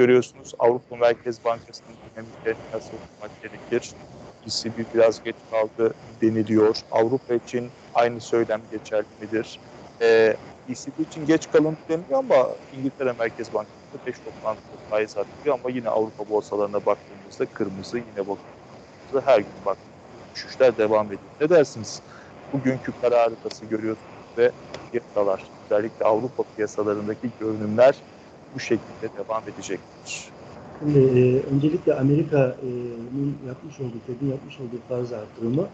görüyorsunuz Avrupa Merkez Bankası'nın dinamiklerini nasıl okumak gerekir? ECB biraz geç kaldı deniliyor. Avrupa için aynı söylem geçerli midir? Ee, ECB için geç kalın deniliyor ama İngiltere Merkez Bankası'nda 5 toplantıda faiz artırıyor ama yine Avrupa borsalarına baktığımızda kırmızı yine baktığımızda her gün baktığımızda düşüşler devam ediyor. Ne dersiniz? Bugünkü kararı nasıl görüyorsunuz ve piyasalar, özellikle Avrupa piyasalarındaki görünümler bu şekilde devam edecektir. Şimdi e, öncelikle Amerika'nın yapmış olduğu, Fed'in yapmış olduğu faiz artırımı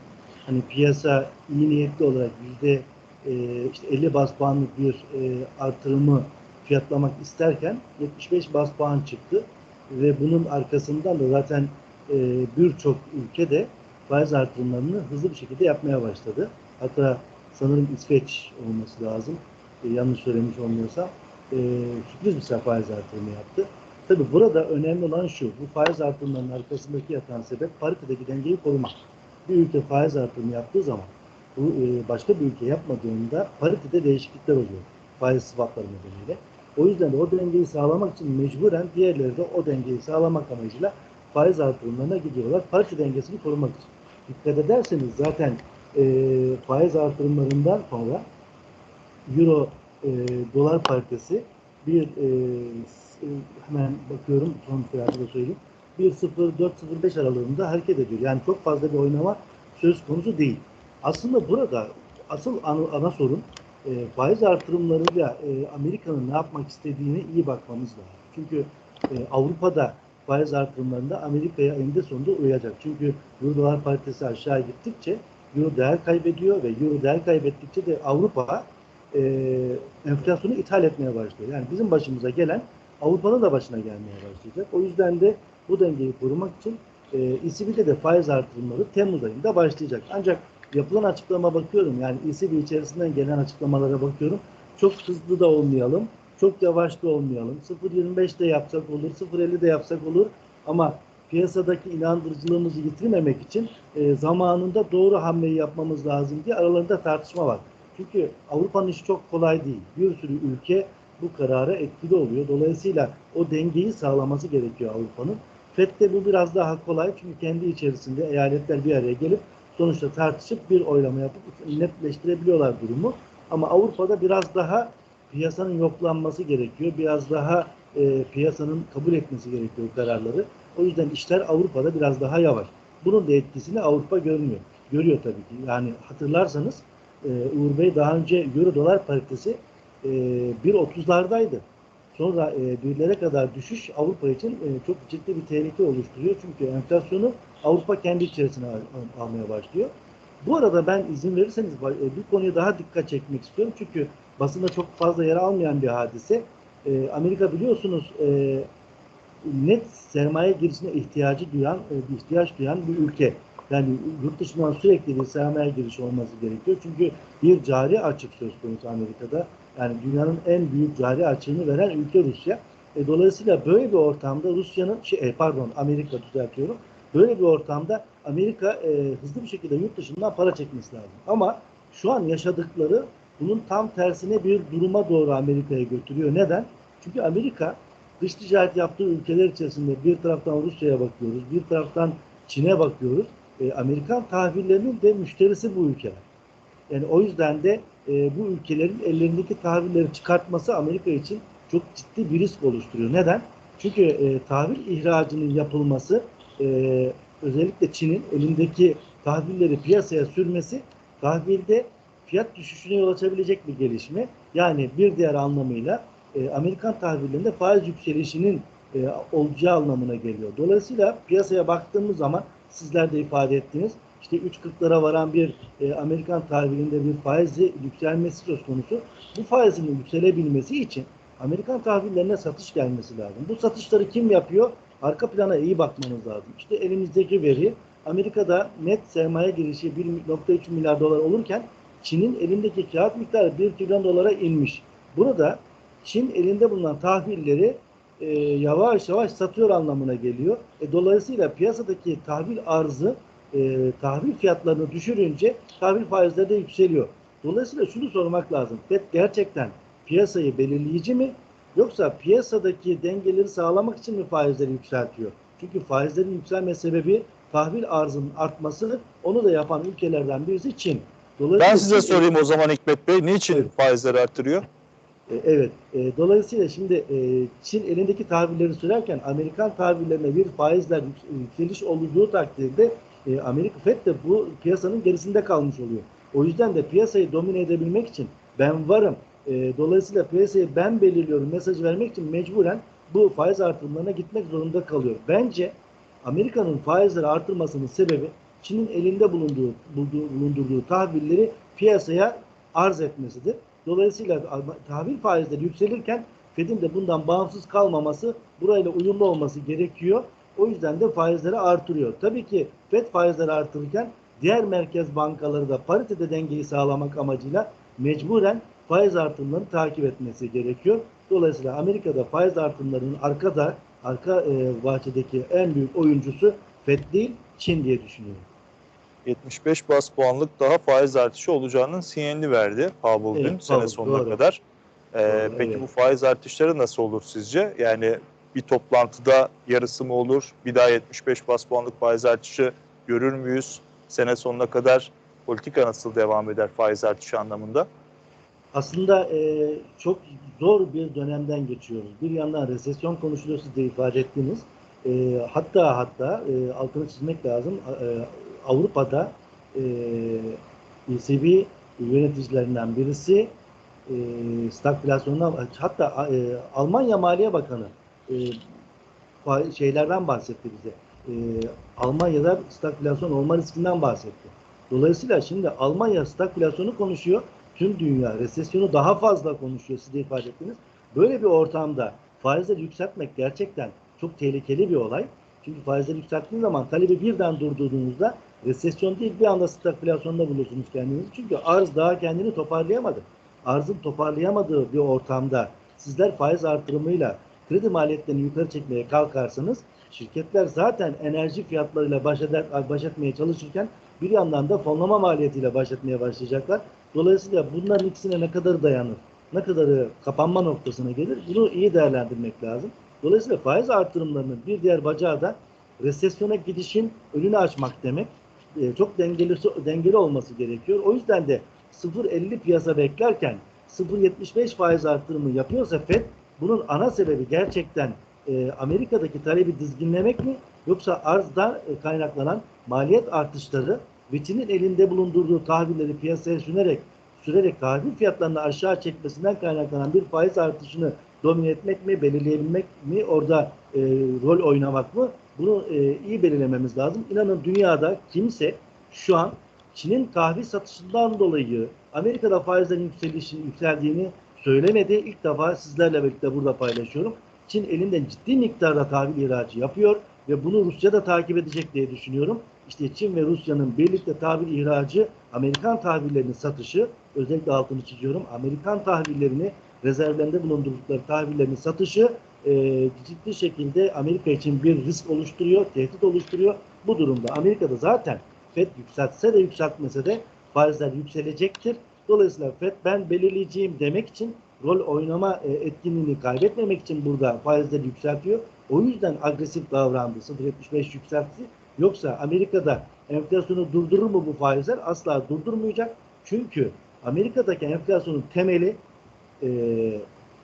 hani piyasa iyi niyetli olarak yüzde e, işte 50 bas puanlık bir e, artırımı fiyatlamak isterken 75 bas puan çıktı ve bunun arkasından da zaten e, birçok ülke de faiz artırımlarını hızlı bir şekilde yapmaya başladı. Hatta sanırım İsveç olması lazım. E, yanlış söylemiş olmuyorsam. E, sürpriz bir faiz artırımı yaptı. Tabi burada önemli olan şu, bu faiz artırımlarının arkasındaki yatan sebep paritedeki dengeyi korumak. Bir ülke faiz artırımı yaptığı zaman bu e, başka bir ülke yapmadığında paritede değişiklikler oluyor. Faiz swapları nedeniyle. O yüzden de o dengeyi sağlamak için mecburen diğerleri de o dengeyi sağlamak amacıyla faiz artırımlarına gidiyorlar. Parite dengesini korumak için. Dikkat ederseniz zaten e, faiz artırımlarından sonra Euro e, dolar paritesi bir e, hemen bakıyorum son fiyatı da söyleyeyim. 1.04-05 aralığında hareket ediyor. Yani çok fazla bir oynama söz konusu değil. Aslında burada asıl ana, ana sorun e, faiz artırımlarıyla e, Amerika'nın ne yapmak istediğine iyi bakmamız lazım. Çünkü e, Avrupa'da faiz artırımlarında Amerika'ya eninde sonunda uyacak. Çünkü Euro dolar paritesi aşağı gittikçe Euro değer kaybediyor ve Euro değer kaybettikçe de Avrupa e, enflasyonu ithal etmeye başlıyor. Yani bizim başımıza gelen Avrupa'nın da başına gelmeye başlayacak. O yüzden de bu dengeyi korumak için e, ECB'de de faiz artırımları Temmuz ayında başlayacak. Ancak yapılan açıklama bakıyorum yani ECB içerisinden gelen açıklamalara bakıyorum. Çok hızlı da olmayalım, çok yavaş da olmayalım. 0.25 de yapsak olur, 0.50 de yapsak olur ama piyasadaki inandırıcılığımızı yitirmemek için e, zamanında doğru hamleyi yapmamız lazım diye aralarında tartışma var. Çünkü Avrupa'nın işi çok kolay değil. Bir sürü ülke bu karara etkili oluyor. Dolayısıyla o dengeyi sağlaması gerekiyor Avrupa'nın. FED'de bu biraz daha kolay çünkü kendi içerisinde eyaletler bir araya gelip sonuçta tartışıp bir oylama yapıp netleştirebiliyorlar durumu. Ama Avrupa'da biraz daha piyasanın yoklanması gerekiyor. Biraz daha e, piyasanın kabul etmesi gerekiyor kararları. O yüzden işler Avrupa'da biraz daha yavaş. Bunun da etkisini Avrupa görmüyor. Görüyor tabii ki. Yani hatırlarsanız e, Uğur Bey daha önce Euro dolar paritesi e, 1.30'lardaydı. Sonra e, birlere kadar düşüş Avrupa için e, çok ciddi bir tehlike oluşturuyor. Çünkü enflasyonu Avrupa kendi içerisine al, almaya başlıyor. Bu arada ben izin verirseniz e, bir konuya daha dikkat çekmek istiyorum. Çünkü basında çok fazla yer almayan bir hadise. E, Amerika biliyorsunuz e, net sermaye girişine ihtiyacı duyan, e, ihtiyaç duyan bir ülke. Yani yurt dışından sürekli bir sermaye girişi olması gerekiyor. Çünkü bir cari açık söz konusu Amerika'da. Yani dünyanın en büyük cari açığını veren ülke Rusya. E, dolayısıyla böyle bir ortamda Rusya'nın, şey, e, pardon Amerika düzeltiyorum. Böyle bir ortamda Amerika e, hızlı bir şekilde yurt dışından para çekmesi lazım. Ama şu an yaşadıkları bunun tam tersine bir duruma doğru Amerika'ya götürüyor. Neden? Çünkü Amerika dış ticaret yaptığı ülkeler içerisinde bir taraftan Rusya'ya bakıyoruz, bir taraftan Çin'e bakıyoruz. E, Amerikan tahvillerinin de müşterisi bu ülkeler. Yani o yüzden de e, bu ülkelerin ellerindeki tahvilleri çıkartması Amerika için çok ciddi bir risk oluşturuyor. Neden? Çünkü e, tahvil ihracının yapılması e, özellikle Çin'in elindeki tahvilleri piyasaya sürmesi tahvilde fiyat düşüşüne yol açabilecek bir gelişme. Yani bir diğer anlamıyla e, Amerikan tahvillerinde faiz yükselişinin e, olacağı anlamına geliyor. Dolayısıyla piyasaya baktığımız zaman sizler de ifade ettiniz. İşte 3.40'lara varan bir e, Amerikan tahvilinde bir faizi yükselmesi söz konusu. Bu faizin yükselebilmesi için Amerikan tahvillerine satış gelmesi lazım. Bu satışları kim yapıyor? Arka plana iyi bakmanız lazım. İşte elimizdeki veri Amerika'da net sermaye girişi 1.3 milyar dolar olurken Çin'in elindeki kağıt miktarı 1 trilyon dolara inmiş. Burada Çin elinde bulunan tahvilleri e, yavaş yavaş satıyor anlamına geliyor. E, dolayısıyla piyasadaki tahvil arzı e, tahvil fiyatlarını düşürünce tahvil faizleri de yükseliyor. Dolayısıyla şunu sormak lazım. FED gerçekten piyasayı belirleyici mi Yoksa piyasadaki dengeleri sağlamak için mi faizleri yükseltiyor? Çünkü faizlerin yükselme sebebi tahvil arzının artması onu da yapan ülkelerden birisi Çin. Ben size sorayım o zaman Hikmet Bey. Niçin Evet. faizleri arttırıyor? E, Evet. E, Dolayısıyla şimdi e, Çin elindeki tahvilleri sürerken Amerikan tahvillerine bir faizler yük- yükseliş olduğu takdirde Amerika FED de bu piyasanın gerisinde kalmış oluyor. O yüzden de piyasayı domine edebilmek için ben varım. Dolayısıyla piyasayı ben belirliyorum mesajı vermek için mecburen bu faiz artırımlarına gitmek zorunda kalıyor. Bence Amerika'nın faizleri artırmasının sebebi Çin'in elinde bulunduğu, bulduğu bulundurduğu tahvilleri piyasaya arz etmesidir. Dolayısıyla tahvil faizleri yükselirken Fed'in de bundan bağımsız kalmaması, burayla uyumlu olması gerekiyor. O yüzden de faizleri artırıyor. Tabii ki Fed faizleri artırırken diğer merkez bankaları da paritede dengeyi sağlamak amacıyla mecburen faiz artımlarını takip etmesi gerekiyor. Dolayısıyla Amerika'da faiz artımlarının arkada, arka e, bahçedeki en büyük oyuncusu Fed değil, Çin diye düşünüyorum. 75 bas puanlık daha faiz artışı olacağının sinyalini verdi Powell dün Evet, sene Powell, sonuna doğru. kadar. Ee, Doğru, peki evet. bu faiz artışları nasıl olur sizce? Yani bir toplantıda yarısı mı olur? Bir daha 75 bas puanlık faiz artışı görür müyüz? Sene sonuna kadar politika nasıl devam eder faiz artışı anlamında? aslında e, çok zor bir dönemden geçiyoruz. Bir yandan resesyon konuşuluyor siz de ifade ettiniz. E, hatta hatta e, altını çizmek lazım. E, Avrupa'da e, ECB yöneticilerinden birisi e, stagflasyondan hatta e, Almanya Maliye Bakanı e, şeylerden bahsetti bize. E, Almanya'da stagflasyon olma riskinden bahsetti. Dolayısıyla şimdi Almanya stagflasyonu konuşuyor tüm dünya resesyonu daha fazla konuşuyor siz de ifade ettiniz. Böyle bir ortamda faizleri yükseltmek gerçekten çok tehlikeli bir olay. Çünkü faizleri yükselttiğiniz zaman talebi birden durdurduğunuzda resesyon değil bir anda stagflasyonda bulursunuz kendinizi. Çünkü arz daha kendini toparlayamadı. Arzın toparlayamadığı bir ortamda sizler faiz artırımıyla kredi maliyetlerini yukarı çekmeye kalkarsanız şirketler zaten enerji fiyatlarıyla baş, eder, baş etmeye çalışırken bir yandan da fonlama maliyetiyle baş etmeye başlayacaklar. Dolayısıyla bunların ikisine ne kadar dayanır, ne kadarı kapanma noktasına gelir bunu iyi değerlendirmek lazım. Dolayısıyla faiz artırımlarının bir diğer bacağı da resesyona gidişin önünü açmak demek. Ee, çok dengeli dengeli olması gerekiyor. O yüzden de 0.50 piyasa beklerken 0.75 faiz artırımı yapıyorsa FED bunun ana sebebi gerçekten e, Amerika'daki talebi dizginlemek mi yoksa arzdan e, kaynaklanan maliyet artışları ve Çin'in elinde bulundurduğu tahvilleri piyasaya sürerek sürerek tahvil fiyatlarını aşağı çekmesinden kaynaklanan bir faiz artışını domine etmek mi, belirleyebilmek mi, orada e, rol oynamak mı? Bunu e, iyi belirlememiz lazım. İnanın dünyada kimse şu an Çin'in tahvil satışından dolayı Amerika'da faizlerin yükselişi, yükseldiğini söylemedi. İlk defa sizlerle birlikte burada paylaşıyorum. Çin elinden ciddi miktarda tahvil ihracı yapıyor ve bunu Rusya da takip edecek diye düşünüyorum. İşte Çin ve Rusya'nın birlikte tahvil ihracı, Amerikan tahvillerinin satışı, özellikle altını çiziyorum, Amerikan tahvillerini, rezervlerinde bulundurdukları tahvillerin satışı e, ciddi şekilde Amerika için bir risk oluşturuyor, tehdit oluşturuyor. Bu durumda Amerika'da zaten FED yükseltse de yükseltmese de faizler yükselecektir. Dolayısıyla FED ben belirleyeceğim demek için rol oynama e, etkinliğini kaybetmemek için burada faizleri yükseltiyor. O yüzden agresif davrandı. 0.75 yükseltti. Yoksa Amerika'da enflasyonu durdurur mu bu faizler? Asla durdurmayacak. Çünkü Amerika'daki enflasyonun temeli e,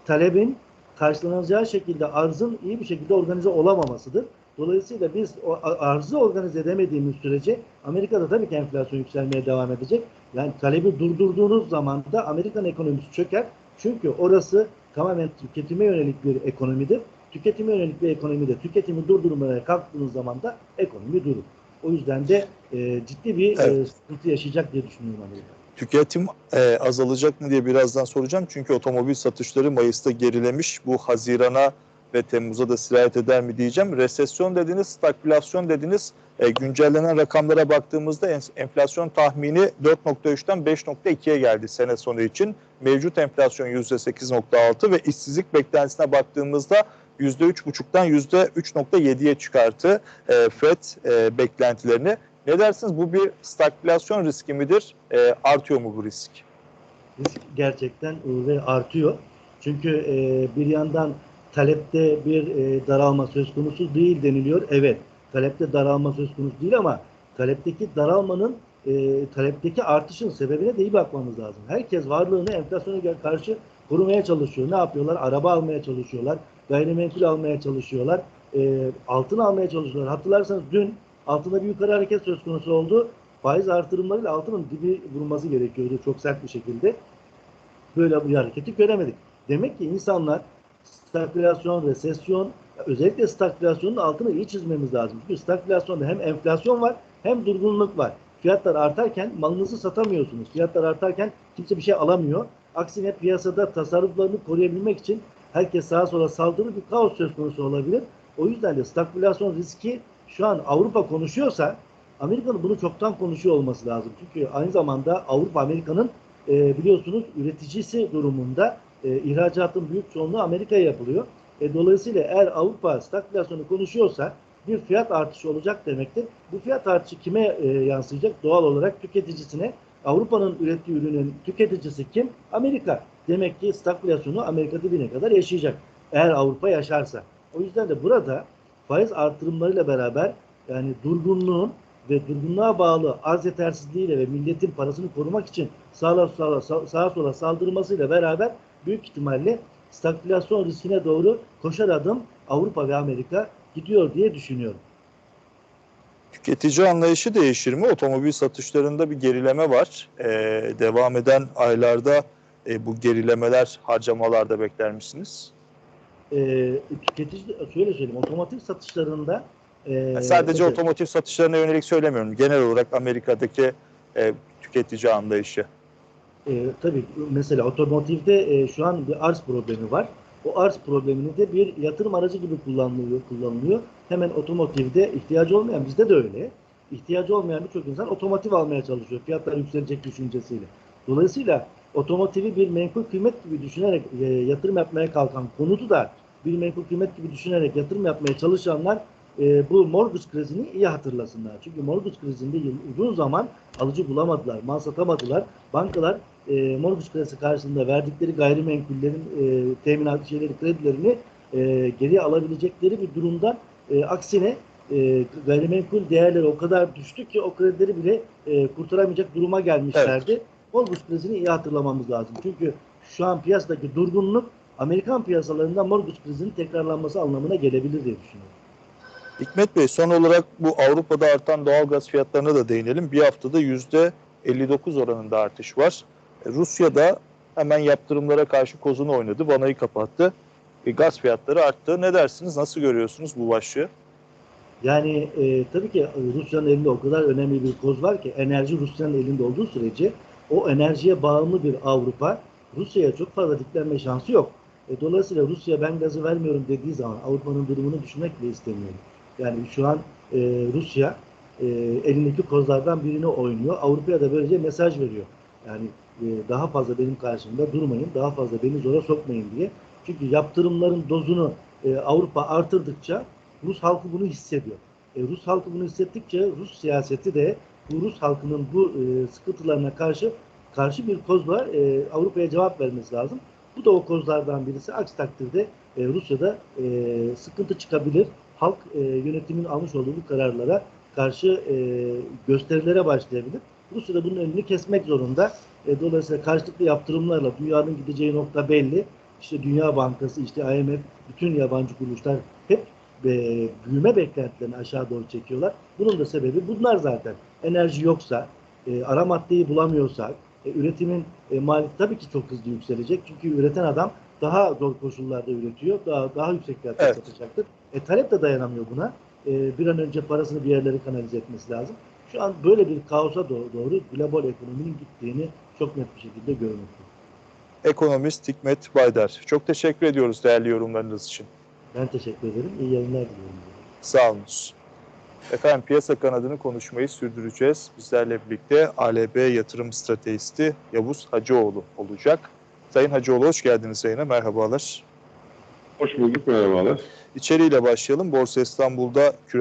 talebin karşılanacağı şekilde arzın iyi bir şekilde organize olamamasıdır. Dolayısıyla biz o arzı organize edemediğimiz sürece Amerika'da tabii ki enflasyon yükselmeye devam edecek. Yani talebi durdurduğunuz zaman da Amerikan ekonomisi çöker. Çünkü orası tamamen tüketime yönelik bir ekonomidir. Tüketime yönelik bir ekonomide tüketimi durdurmaya kalktığınız zaman da ekonomi durur. O yüzden de e, ciddi bir Evet. e, sıkıntı yaşayacak diye düşünüyorum Amerika. Tüketim e, azalacak mı diye birazdan soracağım. Çünkü otomobil satışları Mayıs'ta gerilemiş. Bu Haziran'a ve Temmuz'a da sirayet eder mi diyeceğim. Resesyon dediniz, stagflasyon dediniz. E, güncellenen rakamlara baktığımızda en- enflasyon tahmini 4.3'ten 5.2'ye geldi sene sonu için. Mevcut enflasyon %8.6 ve işsizlik beklentisine baktığımızda %3.5'tan %3.7'ye çıkarttı e, FED e, beklentilerini. Ne dersiniz? Bu bir stagflasyon riski midir? E, artıyor mu bu risk? risk gerçekten e, artıyor. Çünkü e, bir yandan talepte bir e, daralma söz konusu değil deniliyor. Evet, talepte daralma söz konusu değil ama talepteki daralmanın e, talepteki artışın sebebine de iyi bakmamız lazım. Herkes varlığını enflasyona karşı korumaya çalışıyor. Ne yapıyorlar? Araba almaya çalışıyorlar. Gayrimenkul almaya çalışıyorlar. E, altın almaya çalışıyorlar. Hatırlarsanız dün altında bir yukarı hareket söz konusu oldu. Faiz artırımlarıyla altının dibi vurması gerekiyordu çok sert bir şekilde. Böyle bir hareketi göremedik. Demek ki insanlar stagflasyon, resesyon, özellikle stagflasyonun altını iyi çizmemiz lazım. Çünkü stagflasyonda hem enflasyon var hem durgunluk var. Fiyatlar artarken malınızı satamıyorsunuz. Fiyatlar artarken kimse bir şey alamıyor. Aksine piyasada tasarruflarını koruyabilmek için herkes sağa sola saldırı bir kaos söz konusu olabilir. O yüzden de stagflasyon riski şu an Avrupa konuşuyorsa Amerika'nın bunu çoktan konuşuyor olması lazım. Çünkü aynı zamanda Avrupa Amerika'nın e, biliyorsunuz üreticisi durumunda e, ihracatın büyük çoğunluğu Amerika'ya yapılıyor. E, dolayısıyla eğer Avrupa stagflasyonu konuşuyorsa bir fiyat artışı olacak demektir. Bu fiyat artışı kime e, yansıyacak? Doğal olarak tüketicisine. Avrupa'nın ürettiği ürünün tüketicisi kim? Amerika. Demek ki stagflasyonu Amerika dibine kadar yaşayacak. Eğer Avrupa yaşarsa. O yüzden de burada faiz artırımlarıyla beraber yani durgunluğun ve durgunluğa bağlı arz yetersizliğiyle ve milletin parasını korumak için sağa sola, sağa sola saldırmasıyla beraber büyük ihtimalle stagflasyon riskine doğru koşar adım Avrupa ve Amerika gidiyor diye düşünüyorum. Tüketici anlayışı değişir mi? Otomobil satışlarında bir gerileme var. Ee, devam eden aylarda e, bu gerilemeler harcamalarda bekler misiniz? Ee, tüketici şöyle söyleyeyim otomotiv satışlarında e, Yani sadece evet, otomotiv satışlarına yönelik söylemiyorum. Genel olarak Amerika'daki e, tüketici anlayışı. E, tabii mesela otomotivde e, şu an bir arz problemi var. O arz problemini de bir yatırım aracı gibi kullanılıyor. kullanılıyor. Hemen otomotivde ihtiyacı olmayan, bizde de öyle. İhtiyacı olmayan birçok insan otomotiv almaya çalışıyor. Fiyatlar yükselecek düşüncesiyle. Dolayısıyla otomotivi bir menkul kıymet gibi düşünerek e, yatırım yapmaya kalkan konutu da bir menkul kıymet gibi düşünerek yatırım yapmaya çalışanlar e, bu mortgage krizini iyi hatırlasınlar. Çünkü mortgage krizinde uzun zaman alıcı bulamadılar, mal satamadılar. Bankalar e, mortgage kredisi karşılığında verdikleri gayrimenkullerin e, teminat şeyleri, kredilerini e, geri alabilecekleri bir durumda e, aksine e, gayrimenkul değerleri o kadar düştü ki o kredileri bile e, kurtaramayacak duruma gelmişlerdi. Mortgage krizini iyi hatırlamamız lazım. Çünkü şu an piyasadaki durgunluk Amerikan piyasalarında mortgage krizinin tekrarlanması anlamına gelebilir diye düşünüyorum. Hikmet Bey son olarak bu Avrupa'da artan doğalgaz fiyatlarına da değinelim. Bir haftada yüzde 59 oranında artış var. E, Rusya'da hemen yaptırımlara karşı kozunu oynadı, vanayı kapattı. E, gaz fiyatları arttı. Ne dersiniz? Nasıl görüyorsunuz bu başlığı? Yani e, tabii ki Rusya'nın elinde o kadar önemli bir koz var ki enerji Rusya'nın elinde olduğu sürece o enerjiye bağımlı bir Avrupa Rusya'ya çok fazla diklenme şansı yok. E, dolayısıyla Rusya ben gazı vermiyorum dediği zaman Avrupa'nın durumunu düşünmek bile istemiyorum. Yani şu an e, Rusya e, elindeki kozlardan birini oynuyor. Avrupa'ya da böylece mesaj veriyor. Yani e, daha fazla benim karşımda durmayın, daha fazla beni zora sokmayın diye. Çünkü yaptırımların dozunu e, Avrupa artırdıkça Rus halkı bunu hissediyor. E, Rus halkı bunu hissettikçe Rus siyaseti de bu Rus halkının bu e, sıkıntılarına karşı karşı bir kozla e, Avrupa'ya cevap vermesi lazım. Bu da o kozlardan birisi. Aksi takdirde e, Rusya'da e, sıkıntı çıkabilir. Halk e, yönetimin almış olduğu bu kararlara karşı e, gösterilere başlayabilir. Rusya da bunun önünü kesmek zorunda. E, dolayısıyla karşılıklı yaptırımlarla dünyanın gideceği nokta belli. İşte Dünya Bankası, işte IMF, bütün yabancı kuruluşlar hep e, büyüme beklentilerini aşağı doğru çekiyorlar. Bunun da sebebi bunlar zaten. Enerji yoksa, e, ara maddeyi bulamıyorsak, e, üretimin e, maliyeti tabii ki çok hızlı yükselecek. Çünkü üreten adam daha zor koşullarda üretiyor. Daha daha yüksek fiyatla Evet. satacaktır. E, talep de dayanamıyor buna. E, bir an önce parasını bir yerlere kanalize etmesi lazım. Şu an böyle bir kaosa doğru, doğru global ekonominin gittiğini çok net bir şekilde görmekteyiz. Ekonomist Hikmet Baydar. Çok teşekkür ediyoruz değerli yorumlarınız için. Ben teşekkür ederim. İyi yayınlar diliyorum. Sağ olunuz. Efendim piyasa kanadını konuşmayı sürdüreceğiz. Bizlerle birlikte ALB yatırım stratejisti Yavuz Hacıoğlu olacak. Sayın Hacıoğlu hoş geldiniz yayına. Merhabalar. Hoş bulduk, merhabalar. İçeriğiyle başlayalım. Borsa İstanbul'da küresel